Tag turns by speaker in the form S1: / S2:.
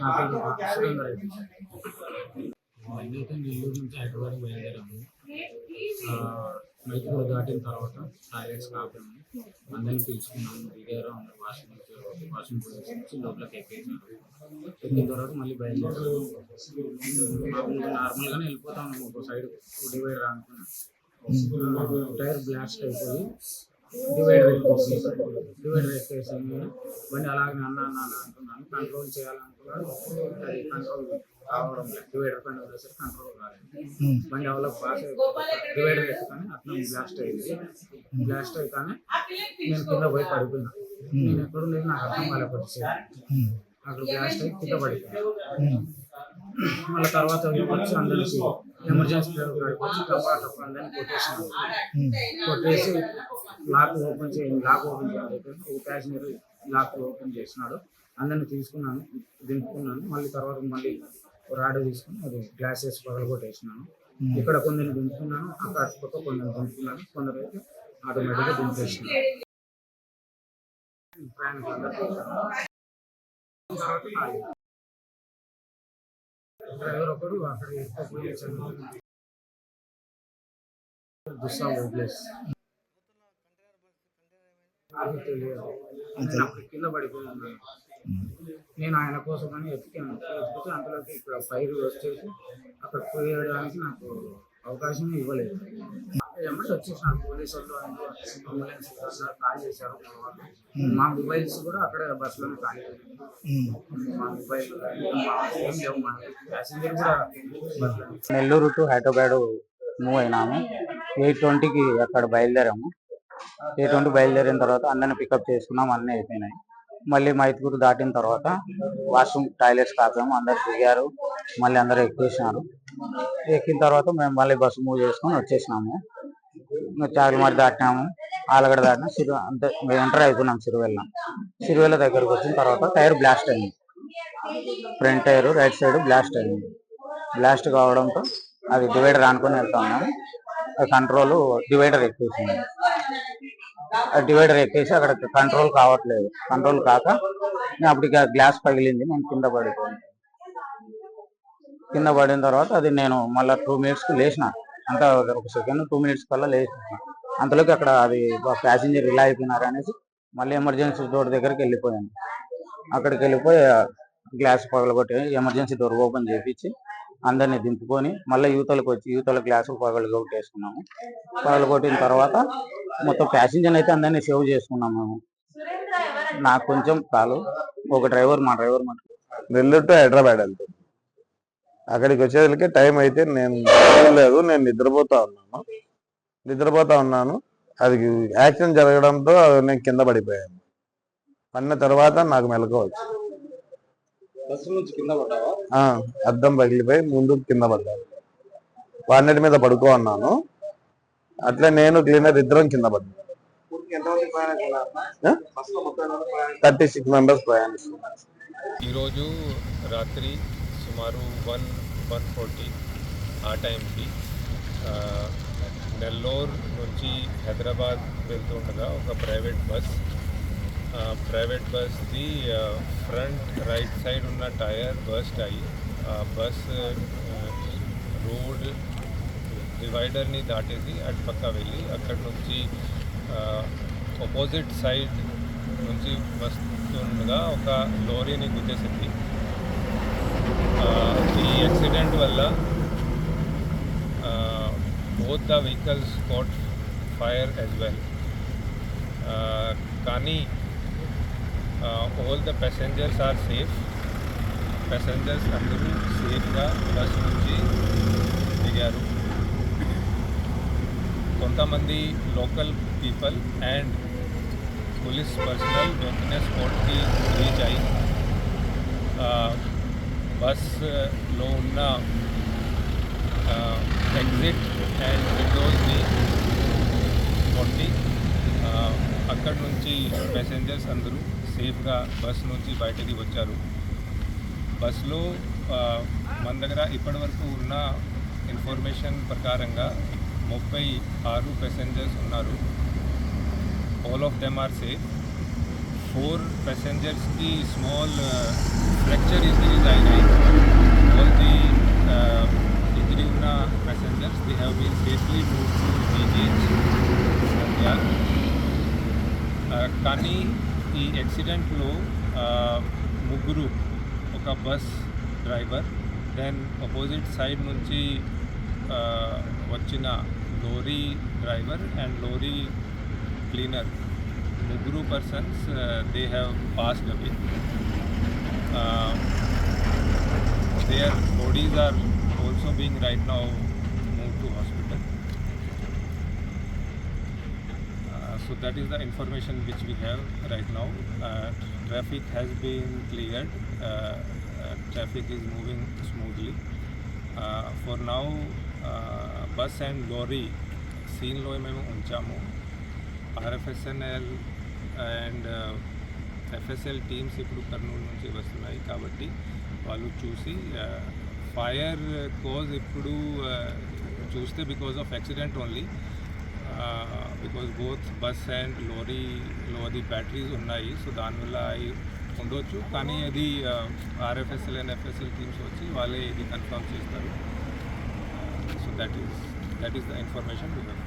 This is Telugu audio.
S1: నా పేరు సురేందర్ రెడ్డి. అయితే నెల్లూరు నుంచి హైదరాబాద్ బయలుదేరాము. ఆ, దాటిన తర్వాత టాయిలెట్స్ కాకుండా అందరిని పిలుచుకున్నాము. దిగారా అందరు వాషింగ్ వాషింగ్ వచ్చి లోపలికి ఎక్కేసారు ఎక్కిన తర్వాత మళ్ళీ బయలుదేరాము. నార్మల్గానే వెళ్ళిపోతాం ఒక సైడ్ డివైడ్ అనుకున్నాం. టైర్ బ్లాస్ట్ అయిపోయి డివైడర్ ఎక్కేసి డివైడర్ ఎక్కేసి బండి అలాగే అన్న అన్న అన్న అంటున్నాను. కంట్రోల్ చేయాలనుకున్నాను. అది కంట్రోల్ కావడం లేదు. డివైడర్ పైన వదిలేసరికి కంట్రోల్ కాలేదు బండి ఎవరో పాస్ డివైడర్ ఎక్కగానే అట్లా బ్లాస్ట్ అయింది. బ్లాస్ట్ అయితేనే నేను కింద పోయి పడిపోయినా. నేను ఎక్కడ లేదు నాకు అర్థం కాలేదు పరిస్థితి అక్కడ బ్లాస్ట్ అయి కింద పడిపోయాను. మళ్ళీ తర్వాత వచ్చి అందరికి ఎమర్జెన్సీ వచ్చి అందరిని కొట్టేసినాను కొట్టేసి లాక్ ఓపెన్ చేయండి లాక్ ఓపెన్ చేయాలి. ఒక ప్యాసింజర్ లాక్ ఓపెన్ చేసినాడు. అందరిని తీసుకున్నాను దింపుకున్నాను. మళ్ళీ తర్వాత మళ్ళీ రాడ్ తీసుకుని అది గ్లాసెస్ పగలగొట్టేసినాను. ఇక్కడ కొందరిని దింపుకున్నాను అక్కడ పక్క కొందరిని దింపుకున్నాను. కొందరు అయితే ఆటోమేటిక్గా దింపేసినాను ప్రయాణికులు అందరికీ తర్వాత నాది. డ్రైవర్ ఒకడు అక్కడ. దుస్సా ప్లేస్ కింద పడిపోయాను నేను ఆయన కోసం అని ఎత్తికాను ఎత్తుకుంటే అంతలోకి ఇక్కడ ఫైర్ వచ్చేసి అక్కడ పోయడానికి నాకు అవకాశం ఇవ్వలేదు. పోలీసు వాళ్ళు అంబులెన్స్ కాల్ చేశారు. మా మొబైల్స్ కూడా అక్కడే బస్సులోనే ఖాళీ అయినాయి. మా మొబైల్ మా ఏం లేవు మా ప్యాసింజర్ కూడా బస్సులో
S2: నెల్లూరు టు హైదరాబాద్ మూవ్ అయినాము. ఎయిట్ ట్వంటీకి అక్కడ బయలుదేరాము. ఎయిట్ ట్వంటీ బయలుదేరిన తర్వాత అందరిని పికప్ చేసుకున్నాం అన్నీ అయిపోయినాయి. మళ్ళీ మైత్కూరు దాటిన తర్వాత వాష్రూమ్ టాయిలెట్స్ కాపాము అందరు దిగారు మళ్ళీ అందరూ ఎక్కేసినారు. ఎక్కిన తర్వాత మేము మళ్ళీ బస్సు మూవ్ చేసుకొని వచ్చేసినాము. చాగలమారి దాటినాము ఆలగడ దాటినా సిరు అంతే మేము ఎంటర్ అవుతున్నాం సిరువెల్ల. సిరివెల్ల దగ్గరకు వచ్చిన తర్వాత టైర్ బ్లాస్ట్ అయింది. Front tyre right side blast అయింది. బ్లాస్ట్ కావడంతో అది డివైడర్ అనుకుని వెళ్తా ఉన్నాము. ఆ కంట్రోల్ డివైడర్ ఎక్కేసింది. ఆ డివైడర్ ఎక్కేసి అక్కడ కంట్రోల్ కావట్లేదు. కంట్రోల్ కాక నేను అప్పటికి ఆ గ్లాస్ పగిలింది నేను కింద పడిపోయాను. కింద పడిన తర్వాత అది నేను మళ్ళీ టూ మినిట్స్కి లేచిన. అంతా ఒక సెకండ్ టూ మినిట్స్ కల్లా లేచిన అంతలోకి అక్కడ అది ప్యాసింజర్ ఇలా అయిపోయినారు అనేసి మళ్ళీ ఎమర్జెన్సీ డోర్ దగ్గరికి వెళ్ళిపోయాను. అక్కడికి వెళ్ళిపోయి గ్లాస్ పగలగొట్టి ఎమర్జెన్సీ డోర్ ఓపెన్ చేపించి అందరిని దింపుకొని మళ్ళీ యూతలకు వచ్చి యూతల గ్లాసు పగలగొట్టేసుకున్నాము పగలగొట్టిన తర్వాత మొత్తం ప్యాసింజర్ అయితే అందరినీ సేవ్ చేసుకున్నాము మేము. నాకు కొంచెం కాలు ఒక డ్రైవర్ మా డ్రైవర్ మాట
S3: నెల్లూరు టు హైదరాబాద్ వెళ్తాం అక్కడికి వచ్చేసరికి టైం అయితే నేను లేదు నేను నిద్రపోతా ఉన్నాను. నిద్రపోతా ఉన్నాను. అది యాక్సిడెంట్ జరగడంతో నేను కింద పడిపోయాను. పడిన తర్వాత నాకు మెలకువ వచ్చింది.
S2: బస్సు నుంచి కింద పడ్డావా?
S3: ఆ, అద్దం పగిలిపోయి ముందు కింద పడ్డాను. వాడినటి మీద పడుకో అన్నాను. అట్లే నేను క్లీనర్ ఇద్దరం కింద పడ్డాను థర్టీ సిక్స్ మెంబర్స్ ప్రయాణిస్తున్నాను
S4: ఈరోజు రాత్రి సుమారు వన్ వన్ ఫార్టీ ఆ టైంకి ఆ, నెల్లూరు నుంచి హైదరాబాద్ వెళ్తుండగా ఒక ప్రైవేట్ బస్ ఆ, ప్రైవేట్ బస్ది ఆ, ఫ్రంట్ రైట్ సైడ్ ఉన్న టైర్ బస్ట్ అయ్యి ఆ బస్ ఆ, రోడ్ డివైడర్ని దాటేసి అటు పక్క వెళ్ళి అక్కడ నుంచి ఆపోజిట్ సైడ్ నుంచి వస్తుండగా ఒక లారీని గుద్దేసింది ఆ, ఈ యాక్సిడెంట్ వల్ల both the vehicles caught fire as well కానీ all the passengers are safe passengers అందరూ సేఫ్గా బస్ నుంచి దిగారు. కొంతమంది local people and police personnel వెంటనే స్పాట్కి రీచ్ అయ్యి ఆ, బస్లో ఉన్న ఎగ్జిట్ అండ్ విండోస్ని కొట్టి ఆ, అక్కడ నుంచి ప్యాసెంజర్స్ అందరూ సేఫ్గా బస్ నుంచి బయటికి వచ్చారు. బస్సులో మన దగ్గర ఇప్పటివరకు ఉన్న ఇన్ఫర్మేషన్ ప్రకారంగా ముప్పై ఆరు ప్యాసెంజర్స్ ఉన్నారు. All of them are safe four ప్యాసెంజర్స్కి small fracture injuries అయినాయి ఆల్ ది ఇంజరీ ఉన్న passengers they have been safely move to GGH కానీ ఈ యాక్సిడెంట్లో ముగ్గురు ఒక bus driver then opposite side నుంచి ఆ, వచ్చిన lorry driver and lorry cleaner the guru persons, they have passed away. Uh, their bodies are also being right now moved to hospital. Uh, so that is the information which we have right now. Uh, traffic has been cleared. Uh, uh, traffic is moving smoothly. Uh, for now, uh, bus and lorry, seen में mein uncha mo. RFSNL and FSL teams ఇప్పుడు కర్నూలు నుంచి వస్తున్నాయి కాబట్టి వాళ్ళు చూసి ఫైర్ కోజ్ ఇప్పుడు చూస్తే because of accident only because both bus and లోరీలో అది బ్యాటరీస్ ఉన్నాయి. సో దానివల్ల అవి ఉండొచ్చు. కానీ అది ఆర్ఎఫ్ఎస్ఎల్ అండ్ ఎఫ్ఎస్ఎల్ టీమ్స్ వచ్చి వాళ్ళే ఇది కన్ఫర్మ్ చేస్తారు. So that is that is the information to have